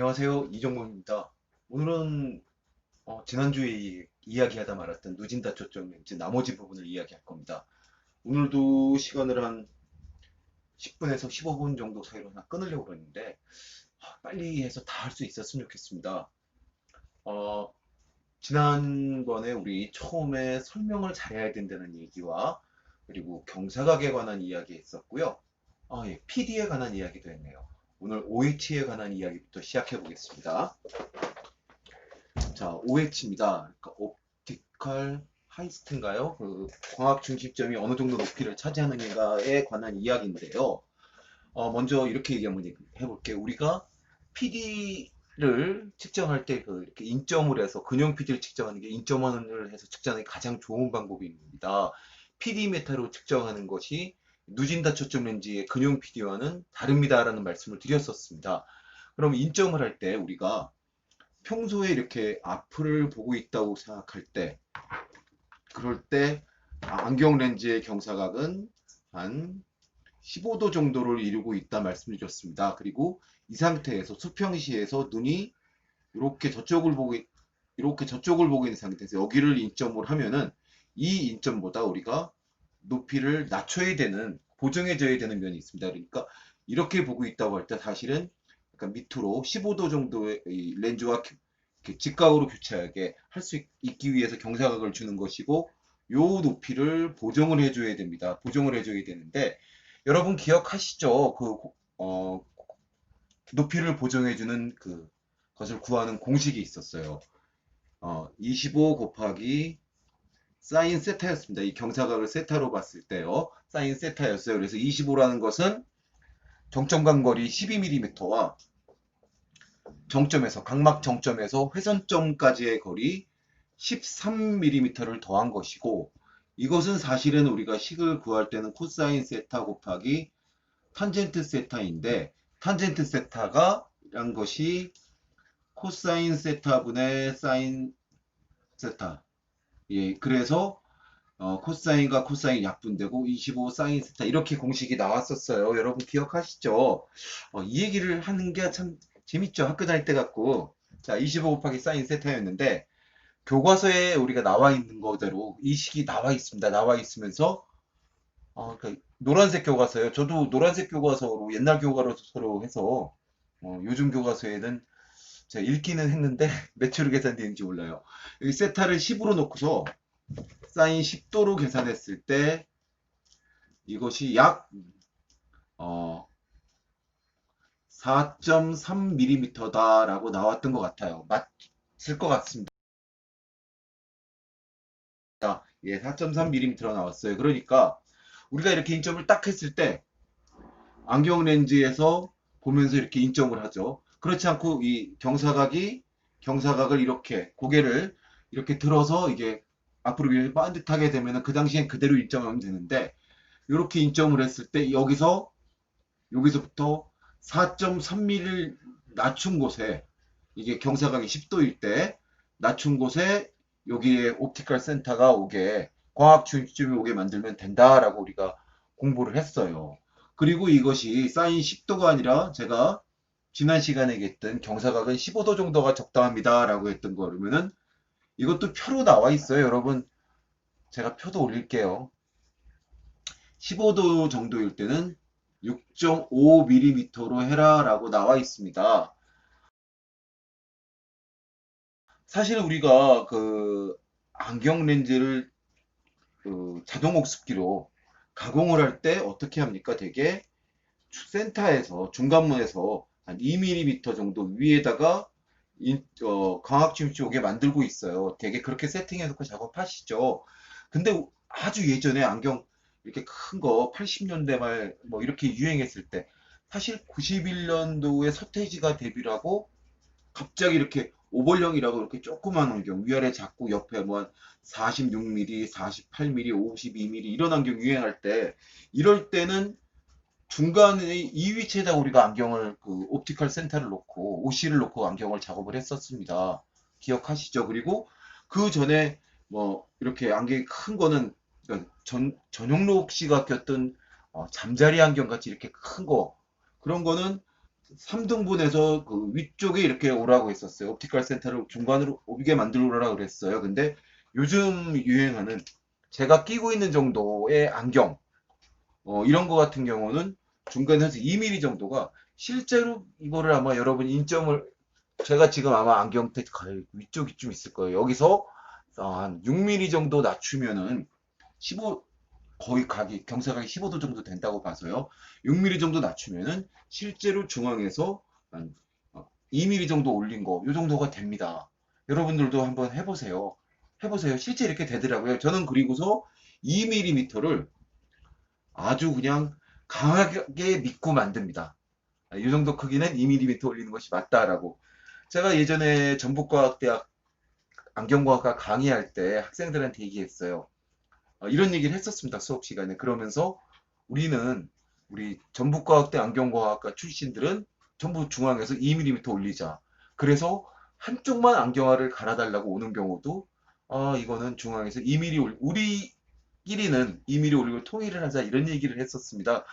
안녕하세요. 이정모입니다. 오늘은 어, 지난주에 이야기하다 말았던 누진다 초점 렌즈 나머지 부분을 이야기할 겁니다. 오늘도 시간을 한 10분에서 15분 정도 사이로 하나 끊으려고 그러는데 아, 빨리 해서 다 할 수 있었으면 좋겠습니다. 어, 지난번에 우리 처음에 설명을 잘해야 된다는 얘기와 그리고 경사각에 관한 이야기 했었고요. 아, 예, PD에 관한 이야기도 했네요. 오늘 OH에 관한 이야기부터 시작해 보겠습니다. 자, OH입니다. 그러니까 옵티컬 하이스트인가요? 그 광학 중심점이 어느 정도 높이를 차지하는가에 관한 이야기인데요. 어, 먼저 이렇게 얘기 한번 해볼게요. 우리가 PD를 측정할 때 그 이렇게 인점을 해서 근형 PD를 측정하는 게 인점원을 해서 측정하는 게 가장 좋은 방법입니다. PD 메타로 측정하는 것이 누진다 초점 렌즈의 근용 PD와는 다릅니다라는 말씀을 드렸었습니다. 그럼 인점을 할 때 우리가 평소에 이렇게 앞을 보고 있다고 생각할 때 그럴 때 안경 렌즈의 경사각은 한 15도 정도를 이루고 있다 말씀드렸습니다. 그리고 이 상태에서 수평시에서 눈이 이렇게 저쪽을 보고 이렇게 저쪽을 보고 있는 상태에서 여기를 인점을 하면은 이 인점보다 우리가 높이를 낮춰야 되는 고정해져야 되는 면이 있습니다. 그러니까 이렇게 보고 있다고 할 때 사실은 약간 밑으로 15도 정도의 렌즈와 직각으로 교차하게 할 수 있기 위해서 경사각을 주는 것이고 요 높이를 보정을 해줘야 됩니다. 보정을 해줘야 되는데 여러분 기억하시죠? 그 어, 높이를 보정해주는 그 것을 구하는 공식이 있었어요. 어, 25 곱하기 사인 세타였습니다. 이 경사각을 세타로 봤을 때요. 사인 세타였어요. 그래서 25라는 것은 정점간 거리 12mm와 정점에서 각막 정점에서 회선점까지의 거리 13mm를 더한 것이고 이것은 사실은 우리가 식을 구할 때는 코사인 세타 곱하기 탄젠트 세타인데 탄젠트 세타가 란 것이 코사인 세타분의 사인 세타 예, 그래서 어, 코사인과 코사인 약분되고 25 사인 세타 이렇게 공식이 나왔었어요. 여러분 기억하시죠? 어, 이 얘기를 하는 게 참 재밌죠. 학교 다닐 때 갖고 자, 25 곱하기 사인 세타였는데 교과서에 우리가 나와 있는 거대로 이 식이 나와 있습니다. 나와 있으면서 어, 그 노란색 교과서요. 저도 노란색 교과서로 옛날 교과서로 해서 어, 요즘 교과서에는 제가 읽기는 했는데 매출로 계산되는지 몰라요. 여기 세타를 10으로 놓고서 사인 10도로 계산했을 때 이것이 약 어, 4.3mm 다라고 나왔던 것 같아요. 맞을 것 같습니다. 예, 4.3mm 나왔어요. 그러니까 우리가 이렇게 인점을 딱 했을 때 안경 렌즈에서 보면서 이렇게 인점을 하죠. 그렇지 않고 이 경사각이 경사각을 이렇게 고개를 이렇게 들어서 이게 앞으로 반듯하게 되면 그 당시엔 그대로 인점하면 되는데 이렇게 인점을 했을 때 여기서 여기서부터 4.3mm를 낮춘 곳에 이게 경사각이 10도일 때 낮춘 곳에 여기에 옵티컬 센터가 오게 과학 중심이 오게 만들면 된다라고 우리가 공부를 했어요. 그리고 이것이 사인 10도가 아니라 제가 지난 시간에 얘기했던 경사각은 15도 정도가 적당합니다. 라고 했던 거 그러면은 이것도 표로 나와 있어요. 여러분 제가 표도 올릴게요. 15도 정도일 때는 6.5mm로 해라 라고 나와 있습니다. 사실 우리가 그 안경 렌즈를 그 자동 옥습기로 가공을 할 때 어떻게 합니까? 되게 센터에서 중간문에서 한 2mm 정도 위에다가 인, 어, 광학침치 오게 만들고 있어요. 되게 그렇게 세팅해 놓고 작업하시죠. 근데 아주 예전에 안경 이렇게 큰 거 80년대 말 뭐 이렇게 유행했을 때 사실 91년도에 서태지가 데뷔를 하고 갑자기 이렇게 오벌령이라고 이렇게 조그만 안경 위아래 작고 옆에 뭐 46mm, 48mm, 52mm 이런 안경 유행할 때 이럴 때는 중간에 이 위치에다 우리가 안경을 그 옵티컬 센터를 놓고 OC를 놓고 안경을 작업을 했었습니다. 기억하시죠? 그리고 그 전에 뭐 이렇게 안경이 큰 거는 그러니까 전 전용록 씨가 꼈던 어, 잠자리 안경 같이 이렇게 큰 거 그런 거는 3등분해서 그 위쪽에 이렇게 오라고 했었어요. 옵티컬 센터를 중간으로 오게 만들어 오라고 그랬어요. 근데 요즘 유행하는 제가 끼고 있는 정도의 안경, 어, 이런 거 같은 경우는 중간에서 2mm 정도가 실제로 이거를 아마 여러분 인점을 제가 지금 아마 안경테 가릴 위쪽이 좀 있을 거예요. 여기서 어, 한 6mm 정도 낮추면은 15 거의 각이 경사각이 15도 정도 된다고 봐서요. 6mm 정도 낮추면은 실제로 중앙에서 한 2mm 정도 올린 거, 이 정도가 됩니다. 여러분들도 한번 해보세요. 해보세요. 실제 이렇게 되더라고요. 저는 그리고서 2mm를 아주 그냥 강하게 믿고 만듭니다. 이 정도 크기는 2mm 올리는 것이 맞다라고. 제가 예전에 전북과학대학 안경과학과 강의할 때 학생들한테 얘기했어요. 어, 이런 얘기를 했었습니다. 수업 시간에. 그러면서 우리는 우리 전북과학대 안경과학과 출신들은 전부 중앙에서 2mm 올리자. 그래서 한쪽만 안경화를 갈아달라고 오는 경우도 아 이거는 중앙에서 2mm 올 우리 끼리는 2mm 올리고 통일을 하자 이런 얘기를 했었습니다.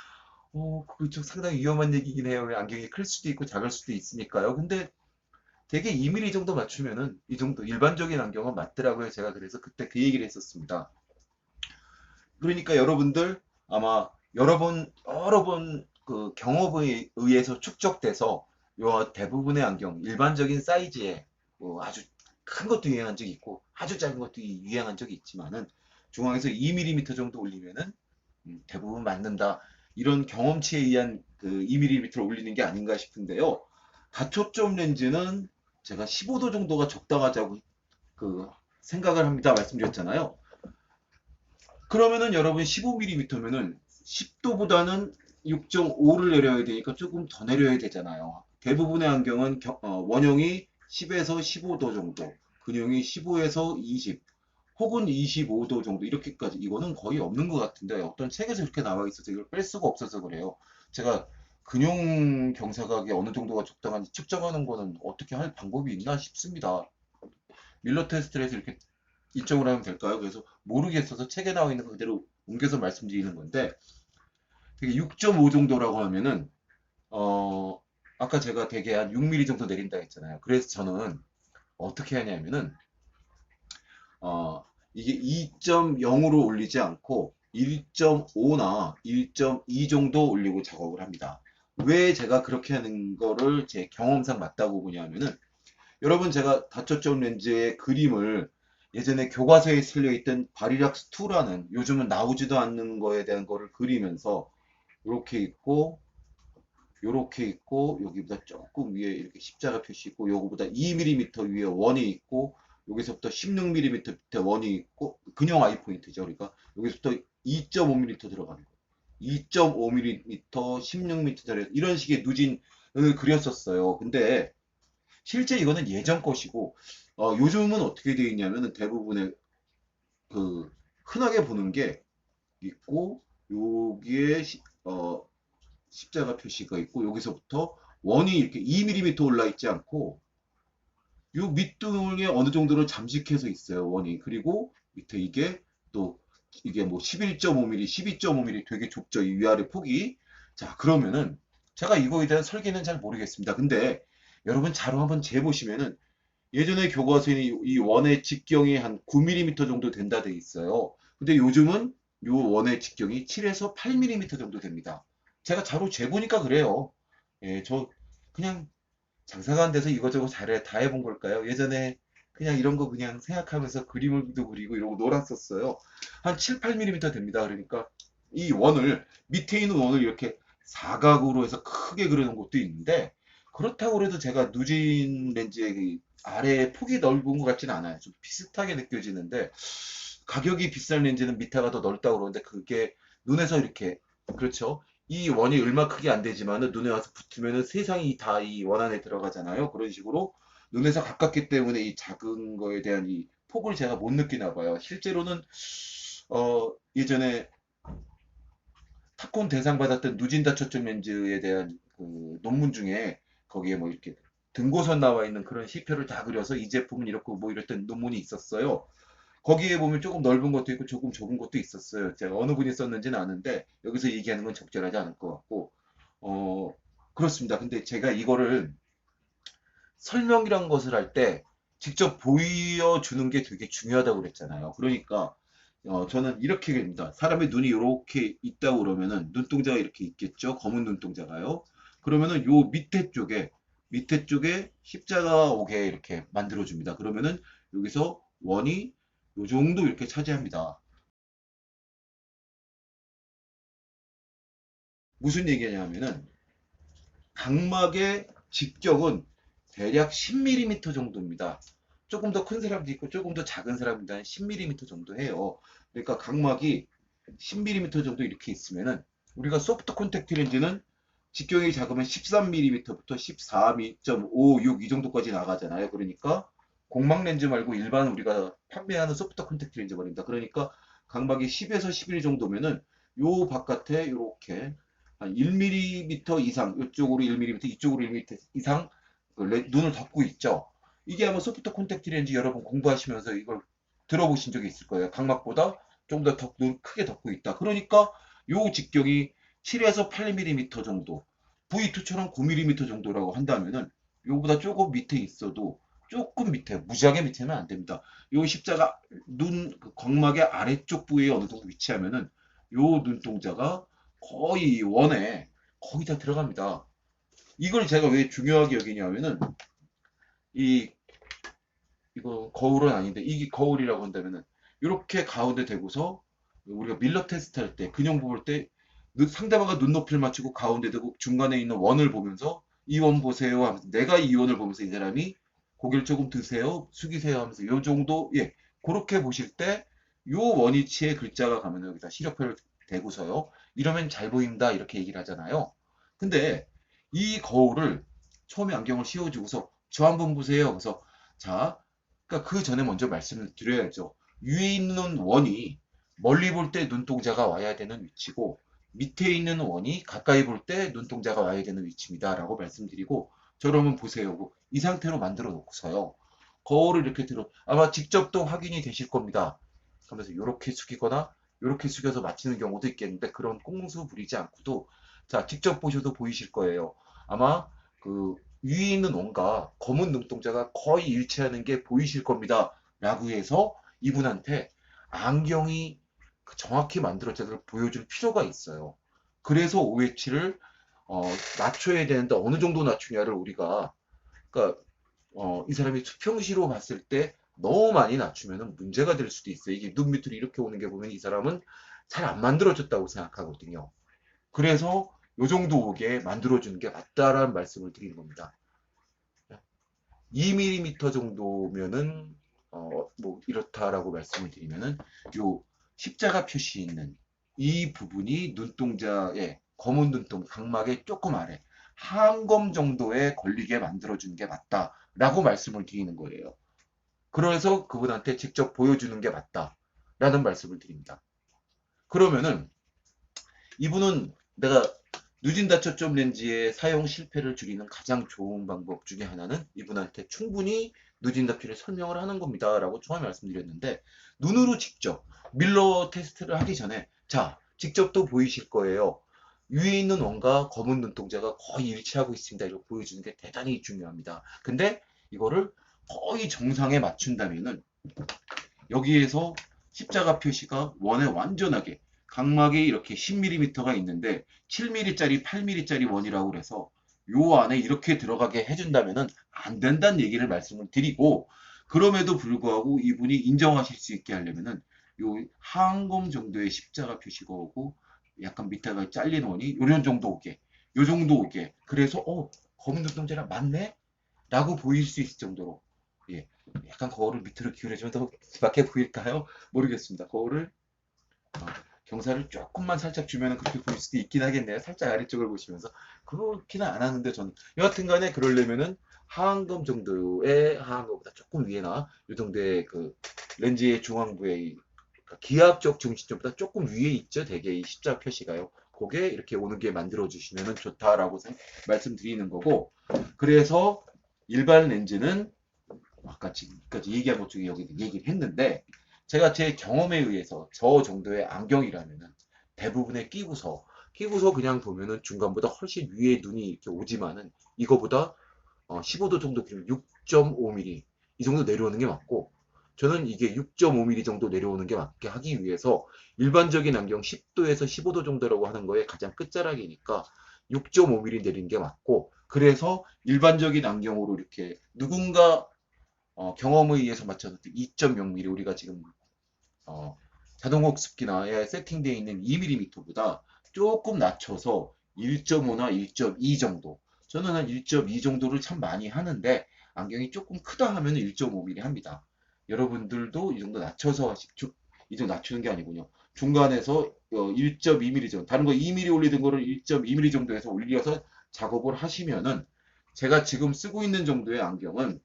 어, 그쪽 상당히 위험한 얘기긴 해요. 안경이 클 수도 있고 작을 수도 있으니까요. 근데 되게 2mm 정도 맞추면은 이 정도 일반적인 안경은 맞더라고요. 제가 그래서 그때 그 얘기를 했었습니다. 그러니까 여러분들 아마 여러 번 여러 번 그 경험에 의해서 축적돼서 요 대부분의 안경 일반적인 사이즈에 뭐 아주 큰 것도 유행한 적이 있고 아주 작은 것도 유행한 적이 있지만은 중앙에서 2mm 정도 올리면은 음, 대부분 맞는다 이런 경험치에 의한 그 2mm를 올리는 게 아닌가 싶은데요. 다초점 렌즈는 제가 15도 정도가 적당하다고 그 생각을 합니다. 말씀드렸잖아요. 그러면은 여러분 15mm면은 10도보다는 6.5를 내려야 되니까 조금 더 내려야 되잖아요. 대부분의 안경은 겨, 어, 원형이 10에서 15도 정도, 근형이 15에서 20, 혹은 25도 정도 이렇게까지 이거는 거의 없는 것 같은데 어떤 책에서 이렇게 나와 있어서 이걸 뺄 수가 없어서 그래요. 제가 근용 경사각이 어느 정도가 적당한지 측정하는 거는 어떻게 할 방법이 있나 싶습니다. 밀러 테스트를 해서 이렇게 일정을 하면 될까요? 그래서 모르겠어서 책에 나와 있는 거 그대로 옮겨서 말씀드리는 건데 6.5 정도라고 하면은 어 아까 제가 되게 한 6mm 정도 내린다 했잖아요. 그래서 저는 어떻게 하냐면은 어 이게 2.0으로 올리지 않고 1.5나 1.2 정도 올리고 작업을 합니다. 왜 제가 그렇게 하는 거를 제 경험상 맞다고 보냐면은 여러분 제가 다초점 렌즈의 그림을 예전에 교과서에 실려 있던 바리락스 2라는 요즘은 나오지도 않는 거에 대한 거를 그리면서 이렇게 있고 요렇게 있고 여기보다 조금 위에 이렇게 십자가 표시 있고 요거보다 2mm 위에 원이 있고 여기서부터 16mm 밑에 원이 있고 근형 아이 포인트죠. 그러니까 여기서부터 2.5mm 들어가는 거. 2.5mm, 16m 이런 식의 누진을 그렸었어요. 근데 실제 이거는 예전 것이고 어, 요즘은 어떻게 되어 있냐면 대부분의 그 흔하게 보는 게 있고 여기에 시, 어, 십자가 표시가 있고 여기서부터 원이 이렇게 2mm 올라 있지 않고 요 밑둥에 어느 정도로 잠식해서 있어요 원이 그리고 밑에 이게 또 이게 뭐 11.5mm, 12.5mm 되게 좁죠 이 위아래 폭이 자 그러면은 제가 이거에 대한 설계는 잘 모르겠습니다 근데 여러분 자료 한번 재보시면은 예전에 교과서에 이 원의 직경이 한 9mm 정도 된다 돼 있어요. 근데 요즘은 요 원의 직경이 7에서 8mm 정도 됩니다. 제가 자료 재보니까 그래요. 예, 저 그냥 장사가 안 돼서 이것저것 잘해 다 해본 걸까요? 예전에 그냥 이런 거 그냥 생각하면서 그림을도 그리고 이러고 놀았었어요. 한 7, 8mm 됩니다. 그러니까 이 원을 밑에 있는 원을 이렇게 사각으로 해서 크게 그려놓은 것도 있는데 그렇다고 해도 제가 누진 렌즈의 아래 폭이 넓은 것 같지는 않아요. 좀 비슷하게 느껴지는데 가격이 비싼 렌즈는 밑에가 더 넓다고 그러는데 그게 눈에서 이렇게 그렇죠. 이 원이 얼마 크게 안 되지만은 눈에 와서 붙으면은 세상이 다 이 원 안에 들어가잖아요. 그런 식으로 눈에서 가깝기 때문에 이 작은 거에 대한 이 폭을 제가 못 느끼나 봐요. 실제로는 어 예전에 탑콘 대상 받았던 누진다 초점 렌즈에 대한 그 논문 중에 거기에 뭐 이렇게 등고선 나와 있는 그런 시표를 다 그려서 이 제품은 이렇고 뭐 이랬던 논문이 있었어요. 거기에 보면 조금 넓은 것도 있고 조금 좁은 것도 있었어요. 제가 어느 분이 썼는지는 아는데 여기서 얘기하는 건 적절하지 않을 것 같고 어 그렇습니다. 근데 제가 이거를 설명이란 것을 할 때 직접 보여주는 게 되게 중요하다고 그랬잖아요. 그러니까 어, 저는 이렇게 얘기합니다. 사람의 눈이 이렇게 있다고 그러면은 눈동자가 이렇게 있겠죠? 검은 눈동자가요. 그러면은 요 밑에 쪽에 밑에 쪽에 십자가 오게 이렇게 만들어 줍니다. 그러면은 여기서 원이 요 정도 이렇게 차지합니다. 무슨 얘기냐면은 각막의 직격은 대략 10mm 정도입니다. 조금 더 큰 사람도 있고 조금 더 작은 사람도 한 10mm 정도 해요. 그러니까 각막이 10mm 정도 이렇게 있으면은 우리가 소프트 콘택트 렌즈는 직경이 작으면 13mm부터 14.56 이 정도까지 나가잖아요. 그러니까 공막 렌즈 말고 일반 우리가 판매하는 소프트 콘택트 렌즈 말입니다. 그러니까 각막이 10에서 11 정도면은 요 바깥에 이렇게 한 1mm 이상 이쪽으로 1mm 이쪽으로 1mm 이상 그 레- 눈을 덮고 있죠. 이게 아마 소프트 콘택트 렌즈 여러분 공부하시면서 이걸 들어보신 적이 있을 거예요. 각막보다 좀더 덮, 눈 크게 덮고 있다. 그러니까 요 직경이 7에서 8mm 정도, V2처럼 9mm 정도라고 한다면은 요보다 조금 밑에 있어도 조금 밑에, 무지하게 밑에는 안 됩니다. 요 십자가 눈그 각막의 아래쪽 부위에 어느 정도 위치하면은 요 눈동자가 거의 원에 거의 다 들어갑니다. 이걸 제가 왜 중요하게 여기냐면은 이 이거 거울은 아닌데 이게 거울이라고 한다면은 이렇게 가운데 대고서 우리가 밀러 테스트 할 때 근형 볼때 상대방과 눈높이를 맞추고 가운데 대고 중간에 있는 원을 보면서 이 원 보세요 하면서 내가 이 원을 보면서 이 사람이 고개를 조금 드세요 숙이세요 하면서 요 정도 예 그렇게 보실 때 요 원위치에 글자가 가면 여기다 시력표를 대고서요 이러면 잘 보인다 이렇게 얘기를 하잖아요 근데 이 거울을 처음에 안경을 씌워주고서 저 한번 보세요 그래서 자 그러니까 그 전에 먼저 말씀을 드려야죠 위에 있는 원이 멀리 볼 때 눈동자가 와야 되는 위치고 밑에 있는 원이 가까이 볼 때 눈동자가 와야 되는 위치입니다. 라고 말씀드리고 저러면 보세요. 이 상태로 만들어 놓고서요. 거울을 이렇게 들어 아마 직접 또 확인이 되실 겁니다. 그러면서 이렇게 숙이거나 이렇게 숙여서 맞히는 경우도 있겠는데 그런 꼼수 부리지 않고도 자 직접 보셔도 보이실 거예요. 아마 그 위에 있는 원과 검은 눈동자가 거의 일치하는 게 보이실 겁니다. 라고 해서 이분한테 안경이 그 정확히 만들어져서 보여줄 필요가 있어요. 그래서 OH를 어, 낮춰야 되는데 어느 정도 낮추냐를 우리가 그러니까 어, 이 사람이 수평시로 봤을 때 너무 많이 낮추면 문제가 될 수도 있어요. 이게 눈 밑으로 이렇게 오는 게 보면 이 사람은 잘 안 만들어졌다고 생각하거든요. 그래서 요 정도 오게 만들어주는 게 맞다라는 말씀을 드리는 겁니다. 2mm 정도면은 어, 뭐 이렇다라고 말씀을 드리면은 요 십자가 표시 있는 이 부분이 눈동자의 검은 눈동 각막의 조금 아래 한검 정도에 걸리게 만들어주는 게 맞다라고 말씀을 드리는 거예요. 그래서 그분한테 직접 보여주는 게 맞다라는 말씀을 드립니다. 그러면은 이분은 내가 누진 다초점 렌즈의 사용 실패를 줄이는 가장 좋은 방법 중에 하나는 이분한테 충분히 누진 다초를 설명을 하는 겁니다. 라고 처음에 말씀드렸는데 눈으로 직접 밀러 테스트를 하기 전에 자 직접 또 보이실 거예요. 위에 있는 원과 검은 눈동자가 거의 일치하고 있습니다. 이렇게 보여주는 게 대단히 중요합니다. 근데 이거를 거의 정상에 맞춘다면은 여기에서 십자가 표시가 원에 완전하게 각막이 이렇게 10mm가 있는데 7mm짜리 8mm짜리 원이라고 그래서 요 안에 이렇게 들어가게 해준다면은 안 된다는 얘기를 말씀을 드리고 그럼에도 불구하고 이분이 인정하실 수 있게 하려면은 요 항검 정도의 십자가 표시가 오고 약간 밑에가 잘린 원이 요런 정도 오게 요 정도 오게. 그래서 어 검은 눈동자랑 맞네? 라고 보일 수 있을 정도로 예 약간 거울을 밑으로 기울여주면 더 밖에 보일까요? 모르겠습니다. 거울을 어, 경사를 조금만 살짝 주면 그렇게 보일 수도 있긴 하겠네요. 살짝 아래쪽을 보시면서. 그렇게는 안 하는데 저는 여하튼 간에 그러려면은 하안검 정도의 하안검보다 조금 위에나 이 정도의 그 렌즈의 중앙부에 그러니까 기압적 중심점보다 조금 위에 있죠. 되게 이 십자 표시가요. 그게 이렇게 오는 게 만들어 주시면 좋다라고 말씀드리는 거고 그래서 일반 렌즈는 아까 지금까지 얘기한 것 중에 여기 얘기를 했는데 제가 제 경험에 의해서 저 정도의 안경이라면은 대부분에 끼고서 끼고서 그냥 보면은 중간보다 훨씬 위에 눈이 이렇게 오지만은 이거보다 어, 15도 정도 길면 6.5mm 이 정도 내려오는 게 맞고 저는 이게 6.5mm 정도 내려오는 게 맞게 하기 위해서 일반적인 안경 10도에서 15도 정도라고 하는 거에 가장 끝자락이니까 6.5mm 내리는 게 맞고 그래서 일반적인 안경으로 이렇게 누군가 어, 경험에 의해서 맞춰서 2.0mm 우리가 지금 어, 자동호흡기나에 세팅되어 있는 2mm보다 조금 낮춰서 1.5나 1.2 정도 저는 한 1.2 정도를 참 많이 하는데 안경이 조금 크다 하면 1.5mm 합니다. 여러분들도 이 정도 낮춰서 주- 이 정도 낮추는 게 아니군요. 중간에서 1.2mm 정도 다른 거 2mm 올리던 거를 1.2mm 정도에서 올려서 작업을 하시면은 제가 지금 쓰고 있는 정도의 안경은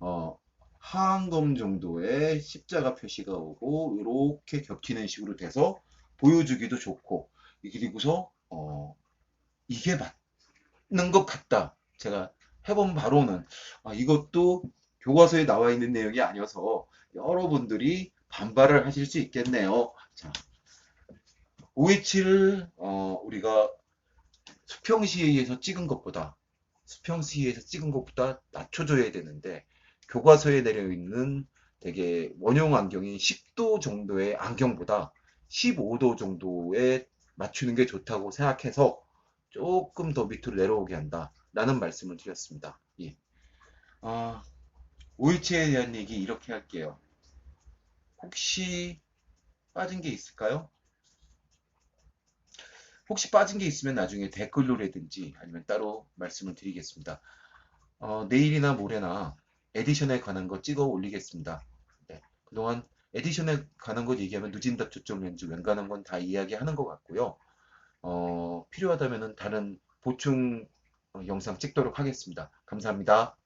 어, 하안검 정도의 십자가 표시가 오고 이렇게 겹치는 식으로 돼서 보여주기도 좋고 그리고서 어, 이게 맞는 것 같다. 제가 해본 바로는 아, 이것도 교과서에 나와 있는 내용이 아니어서 여러분들이 반발을 하실 수 있겠네요. 자, OH를 어, 우리가 수평시에서 찍은 것보다 수평시에서 찍은 것보다 낮춰줘야 되는데 교과서에 내려 있는 되게 원형 안경인 10도 정도의 안경보다 15도 정도에 맞추는 게 좋다고 생각해서 조금 더 밑으로 내려오게 한다. 라는 말씀을 드렸습니다. 예. 아, OH에 대한 얘기 이렇게 할게요. 혹시 빠진 게 있을까요? 혹시 빠진 게 있으면 나중에 댓글로라든지 아니면 따로 말씀을 드리겠습니다. 어, 내일이나 모레나 에디션에 관한 거 찍어 올리겠습니다. 네, 그동안 에디션에 관한 거 얘기하면 누진답 초점 렌즈 웬간한 건 다 이야기하는 것 같고요. 어, 필요하다면 다른 보충 어, 영상 찍도록 하겠습니다. 감사합니다.